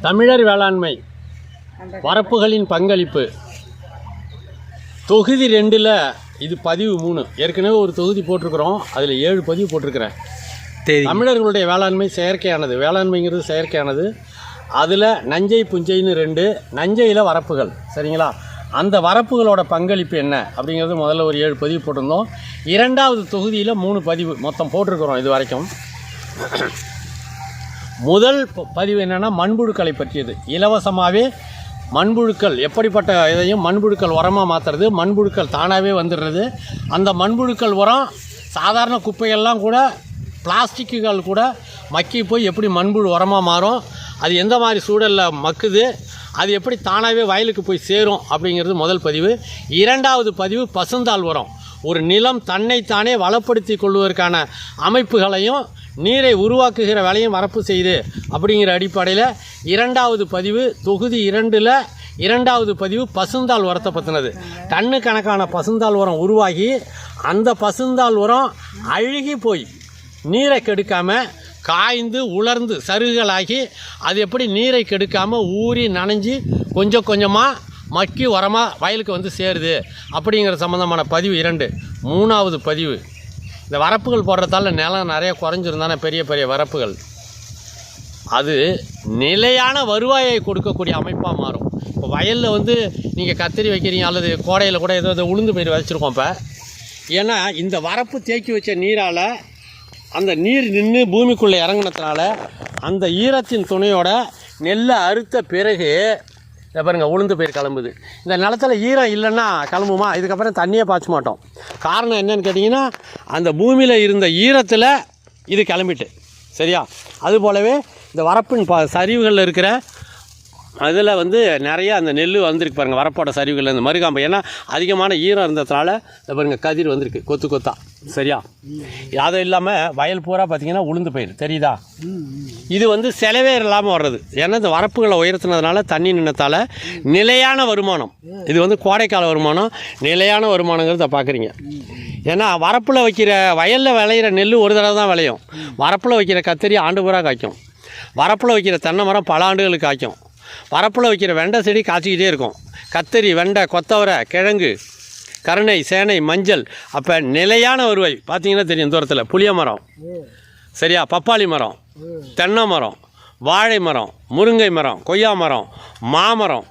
தமிழர் வேளாண்மை வரப்புகளின் பங்களிப்பு. தொகுதி ரெண்டில் இது பதிவு மூணு. ஏற்கனவே ஒரு தொகுதி போட்டிருக்கிறோம். அதில் ஏழு பதிவு போட்டிருக்கிறேன். தமிழர்களுடைய வேளாண்மை செயற்கையானது. வேளாண்மைங்கிறது செயற்கையானது. அதில் நஞ்சை புஞ்சைன்னு ரெண்டு நஞ்சையில் வரப்புகள். சரிங்களா? அந்த வரப்புகளோட பங்களிப்பு என்ன? அப்படிங்கிறது முதல்ல ஒரு ஏழு பதிவு போட்டிருந்தோம். இரண்டாவது தொகுதியில் மூணு பதிவு மொத்தம் போட்டிருக்கிறோம் இது வரைக்கும். முதல் ப- பதிவு என்னென்னா மண்புழுக்களை பற்றியது. இலவசமாகவே மண்புழுக்கள் எப்படிப்பட்ட இதையும் மண்புழுக்கள் உரமாக மாற்றுறது மண்புழுக்கள் தானாகவே வந்துடுறது. அந்த மண்புழுக்கள் உரம் சாதாரண குப்பைகள்லாம் கூட பிளாஸ்டிக்குகள் கூட மக்கி போய் எப்படி மண்புழு உரமாக மாறும் அது எந்த மாதிரி சூழலில் மக்குது அது எப்படி தானாகவே வயலுக்கு போய் சேரும் அப்படிங்கிறது முதல் பதிவு. இரண்டாவது பதிவு பசுந்தாள் உரம். ஒரு நிலம் தன்னைத்தானே வளப்படுத்தி கொள்வதற்கான அமைப்புகளையும் நீரை உருவாக்குகிற வேலையும் வரப்பு செய்து அப்படிங்கிற அடிப்படையில் இரண்டாவது பதிவு தொகுதி இரண்டில் இரண்டாவது பதிவு பசுந்தாள் உரத்தை பற்றினது டன்னு கணக்கான பசுந்தாள் உரம் உருவாகி அந்த பசுந்தாள் உரம் அழுகி போய் நீரை கெடுக்காமல் காய்ந்து உலர்ந்து சருகுகளாகி அது எப்படி நீரை கெடுக்காமல் ஊறி நனைஞ்சி கொஞ்சம் கொஞ்சமாக மக்கி உரமாக வயலுக்கு வந்து சேருது. அப்படிங்கிற சம்மந்தமான பதிவு இரண்டு. மூணாவது பதிவு. இந்த வரப்புகள் போடுறதால நிலம் நிறைய குறைஞ்சிருந்தானே பெரிய பெரிய வரப்புகள். அது நிலையான வருவாயை கொடுக்கக்கூடிய அமைப்பாக மாறும். இப்போ வயலில் வந்து நீங்கள் கத்திரி வைக்கிறீங்க அல்லது கோடையில் கூட ஏதோ ஏதோ உளுந்து பயிர் வச்சுருக்கோம் இப்போ. ஏன்னா இந்த வரப்பு தேக்கி வச்ச நீரால் அந்த நீர் நின்று பூமிக்குள்ளே இறங்குனதுனால அந்த ஈரத்தின் துணையோட நெல்லை அறுத்த பிறகு இதை பாருங்க உளுந்து பயிர் கிளம்புது. இந்த நிலத்துல ஈரம் இல்லைன்னா கிளம்புமா? இதுக்கப்புறம் தண்ணியே பாய்ச்ச மாட்டோம். காரணம் என்னன்னு கேட்டிங்கன்னா அந்த பூமியில் இருந்த ஈரத்தில் இது கிளம்பிட்டு சரியா? அது போலவே இந்த வரப்பின் ப சரிவுகளில் இருக்கிற அதில் வந்து நிறையா அந்த நெல் வந்திருக்கு பாருங்க வரப்போட சரிவுகள் இந்த மருகாம்பு. ஏன்னா அதிகமான ஈரம் இருந்ததுனால இந்த பாருங்கள் கதிர் வந்திருக்கு கொத்து கொத்தாக சரியா? அது இல்லாமல் வயல் பூரா பார்த்தீங்கன்னா உளுந்து பயிர் தெரியுதா? இது வந்து செலவே இல்லாமல் வர்றது. ஏன்னா இந்த வரப்புகளை உயர்த்தினதுனால தண்ணி நின்னத்தால் நிலையான வருமானம். இது வந்து கோடைக்கால வருமானம். நிலையான வருமானங்கிறத பார்க்குறீங்க ஏன்னா வரப்பில் வைக்கிற வயலில் விளையிற நெல் ஒரு தடவை தான் விளையும். வரப்பில் வைக்கிற கத்திரி ஆண்டு பூரா காய்க்கும். வரப்பில் வைக்கிற தென்னை மரம் பல ஆண்டுகளுக்கு காய்க்கும். வரப்பில் வைக்கிற வெண்டை செடி காய்ச்சிக்கிட்டே இருக்கும். கத்தரி வெண்டை கொத்தவரை கிழங்கு கருணை சேனை மஞ்சள். அப்போ நிலையான வருவாய் பார்த்தீங்கன்னா தெரியும் தூரத்தில் புளிய மரம். சரியா? பப்பாளி மரம். தென்னை மரம். வாழை மரம். முருங்கை மரம். கொய்யா மரம். மாமரம்.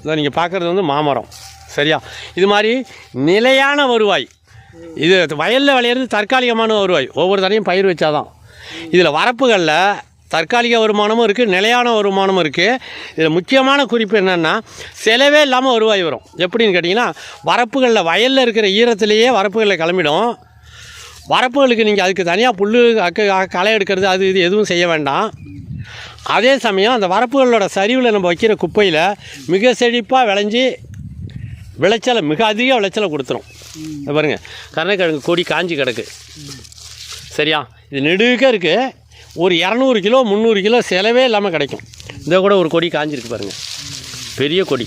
இதை நீங்கள் பார்க்குறது வந்து மாமரம். சரியா? இது மாதிரி நிலையான வருவாய். இது வயலில் விளையிறது தற்காலிகமான வருவாய். ஒவ்வொரு தடையும் பயிர் வச்சாதான். இதில் வரப்புகளில் தற்காலிக வருமானமும் இருக்குது நிலையான வருமானமும் இருக்குது இதில் முக்கியமான குறிப்பு என்னென்னா செலவே இல்லாமல் வருவாய் வரும். எப்படின்னு கேட்டிங்கன்னா வரப்புகளில் வயலில் இருக்கிற ஈரத்திலேயே வரப்புகளில் கிளம்பிடும். வரப்புகளுக்கு நீங்கள் அதுக்கு தனியாக புல் அக்க களை எடுக்கிறது அது இது எதுவும் செய்ய வேண்டாம். அதே சமயம் அந்த வரப்புகளோட சரிவில் நம்ம வைக்கிற குப்பையில் மிக செழிப்பாக விளைஞ்சி விளைச்சலை மிக அதிக விளைச்சலை கொடுத்துரும். பாருங்கள் கருணைக்கிழங்கு கொடி காஞ்சி கிடக்கு. சரியா? இது நெடுக்க இருக்குது ஒரு இரநூறு கிலோ முந்நூறு கிலோ செலவே இல்லாமல் கிடைக்கும். இதை கூட ஒரு கொடி காஞ்சிருக்கு பாருங்கள் பெரிய கொடி.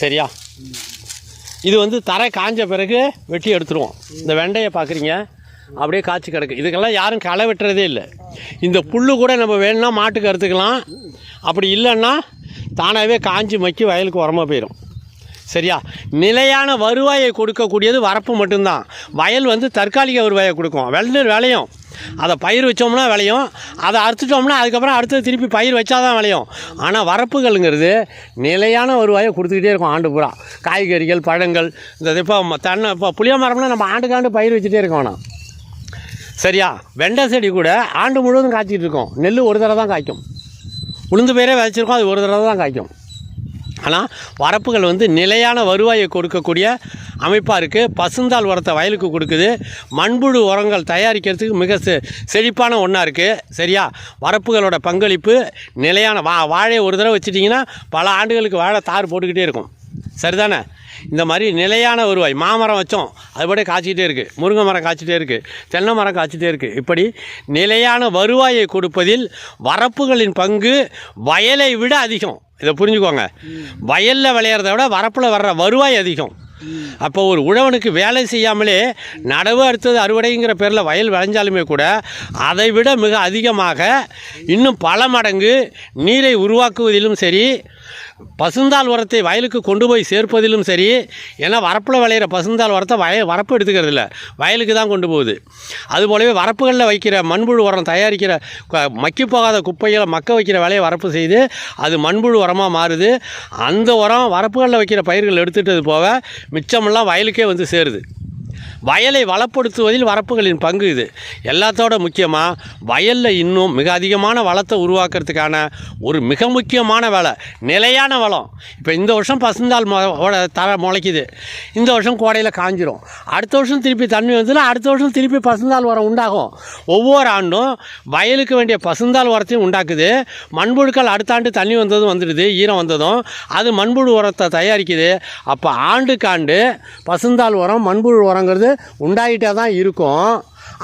சரியா? இது வந்து தரை காஞ்ச பிறகு வெட்டி எடுத்துருவோம். இந்த வெண்டையை பார்க்குறீங்க. அப்படியே காய்ச்சி கிடக்கு. இதுக்கெல்லாம் யாரும் களை வெட்டுறதே இல்லை. இந்த புல்லு கூட நம்ம வேணும்னா மாட்டுக்கு அறுத்துக்கலாம். அப்படி இல்லைன்னா தானாகவே காஞ்சி மக்கி வயலுக்கு உரமாக போயிடும் சரியா? நிலையான வருவாயை கொடுக்கக்கூடியது வரப்பு மட்டும்தான். வயல் வந்து தற்காலிக வருவாயை கொடுக்கும். வெள்ளர் விளையும் அதை பயிர் வச்சோம்னா விளையும். அதை அறுத்துட்டோம்னா அதுக்கப்புறம் அடுத்தது திருப்பி பயிர் வச்சாதான் விளையும். ஆனால் வரப்புகள்ங்கிறது நிலையான வருவாயை கொடுத்துக்கிட்டே இருக்கும் ஆண்டு பூரா. காய்கறிகள் பழங்கள் இந்த இப்போ தன்னை இப்போ புளிய மரம்னா நம்ம ஆண்டுக்கு ஆண்டு பயிர் வச்சுட்டே இருக்கோம் ஆனால் சரியா? வெண்டை செடி கூட ஆண்டு முழுவதும் காய்ச்சிட்டு இருக்கோம். நெல் ஒரு தடவை தான் காய்க்கும். உளுந்து பயிரே விதைச்சிருக்கோம் அது ஒரு தடவை தான் காய்க்கும். ஆனால் வரப்புகள் வந்து நிலையான வருவாயை கொடுக்கக்கூடிய அமைப்பாக இருக்குது பசுந்தால் உரத்தை வயலுக்கு கொடுக்குது. மண்புழு உரங்கள் தயாரிக்கிறதுக்கு மிக செ செழிப்பான ஒன்றா இருக்குது சரியா? வரப்புகளோட பங்களிப்பு நிலையான வா வாழையை ஒரு தடவை வச்சுட்டிங்கன்னா பல ஆண்டுகளுக்கு வாழை தார் போட்டுக்கிட்டே இருக்கும். சரிதானே? இந்த மாதிரி நிலையான வருவாய் மாமரம் வச்சோம் அதுபடி காய்ச்சிட்டே இருக்குது முருங்கை மரம் காய்ச்சிட்டே இருக்குது தென்னை மரம் காய்ச்சிட்டே இருக்குது இப்படி நிலையான வருவாயை கொடுப்பதில் வரப்புகளின் பங்கு வயலை விட அதிகம். இதை புரிஞ்சுக்கோங்க. வயலில் விளையிறத விட வரப்பில் வர்ற வருவாய் அதிகம். அப்போ ஒரு உழவனுக்கு வேலை செய்யாமலே நடவு அடுத்தது அறுவடைங்கிற பேரில் வயல் விளைஞ்சாலுமே கூட அதை விட மிக அதிகமாக இன்னும் பல மடங்கு நீரை உருவாக்குவதிலும் சரி பசுந்தால் உரத்தை வயலுக்கு கொண்டு போய் சேர்ப்பதிலும் சரி ஏன்னா வரப்பில் விளையிற பசுந்தாள் உரத்தை வய வரப்பு எடுத்துக்கிறது இல்லை. வயலுக்கு தான் கொண்டு போகுது. அதுபோலவே வரப்புகளில் வைக்கிற மண்புழு உரம் தயாரிக்கிற க- மக்கி போகாத குப்பைகளை மக்க வைக்கிற வேலையை வரப்பு செய்து அது மண்புழு உரமாக மாறுது. அந்த உரம் வரப்புகளில் வைக்கிற பயிர்கள் எடுத்துகிட்டது போக மிச்சமெல்லாம் வயலுக்கே வந்து சேருது. வயலை வளப்படுத்துவதில் வரப்புகளின் பங்கு இது. எல்லாத்தோட முக்கியமாக வயலில் இன்னும் மிக அதிகமான வளத்தை உருவாக்குறதுக்கான ஒரு மிக முக்கியமான வேலை நிலையான வளம். இப்போ இந்த வருஷம் பசுந்தால் தர முளைக்குது. இந்த வருஷம் கோடையில் காஞ்சிரும். அடுத்த வருஷம் திருப்பி தண்ணி வந்துன்னா அடுத்த வருஷம் திருப்பி பசுந்தால் உரம் உண்டாகும். ஒவ்வொரு ஆண்டும் வயலுக்கு வேண்டிய பசுந்தால் உரத்தையும் உண்டாக்குது. மண்புழுக்கள் அடுத்த ஆண்டு தண்ணி வந்ததும் வந்துடுது ஈரம் வந்ததும். அது மண்புழு உரத்தை தயாரிக்குது. அப்போ ஆண்டுக்காண்டு பசுந்தால் உரம் மண்புழு உரம் உரங்கிறது உண்டாகிட்டே தான் இருக்கும்.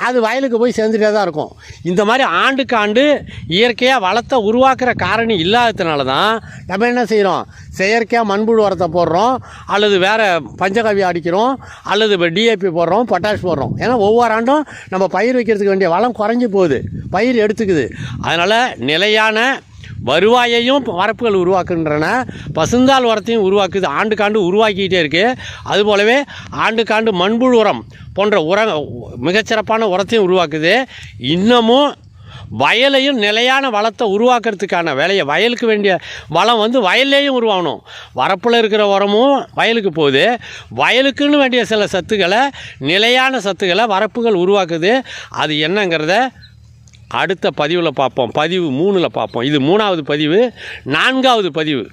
அது வயலுக்கு போய் சேர்ந்துட்டே தான் இருக்கும். இந்த மாதிரி ஆண்டுக்கு ஆண்டு இயற்கையாக வளத்தை உருவாக்குற காரணி இல்லாததுனால தான் நம்ம என்ன செய்கிறோம் செயற்கையாக மண்புழு உரத்தை போடுறோம் அல்லது வேறு பஞ்சகவி அடிக்கிறோம் அல்லது டிஏபி போடுறோம் பொட்டாஷ் போடுறோம். ஏன்னா ஒவ்வொரு ஆண்டும் நம்ம பயிர் வைக்கிறதுக்கு வேண்டிய வளம் குறைஞ்சி போகுது. பயிர் எடுத்துக்குது. அதனால் நிலையான வருவாயையும் வரப்புகள் உருவாக்குகின்றன. பசுந்தால் உரத்தையும் உருவாக்குது. ஆண்டுக்காண்டு உருவாக்கிக்கிட்டே இருக்குது அதுபோலவே ஆண்டுக்காண்டு மண்புழு உரம் போன்ற உர மிகச்சிறப்பான உரத்தையும் உருவாக்குது. இன்னமும் வயலையும் நிலையான வளத்தை உருவாக்குறதுக்கான வேலையை வயலுக்கு வேண்டிய வளம் வந்து வயல்லேயும் உருவாகணும். வரப்பில் இருக்கிற உரமும் வயலுக்கு போகுது. வயலுக்குன்னு வேண்டிய சில சத்துக்களை நிலையான சத்துக்களை வரப்புகள் உருவாக்குது. அது என்னங்கிறத அடுத்த பதிவில் பார்ப்போம். பதிவு மூணில் பார்ப்போம். இது மூணாவது பதிவு நான்காவது பதிவு.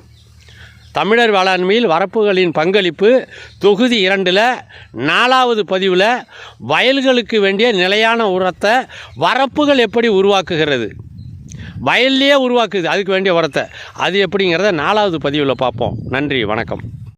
தமிழர் வேளாண்மையில் வரப்புகளின் பங்களிப்பு தொகுதி இரண்டில் நாலாவது பதிவில் வயல்களுக்கு வேண்டிய நிலையான உரத்தை வரப்புகள் எப்படி உருவாக்குகிறது? வயல்லையே உருவாக்குது அதுக்கு வேண்டிய உரத்தை. அது எப்படிங்கிறத நாலாவது பதிவில் பார்ப்போம். நன்றி வணக்கம்.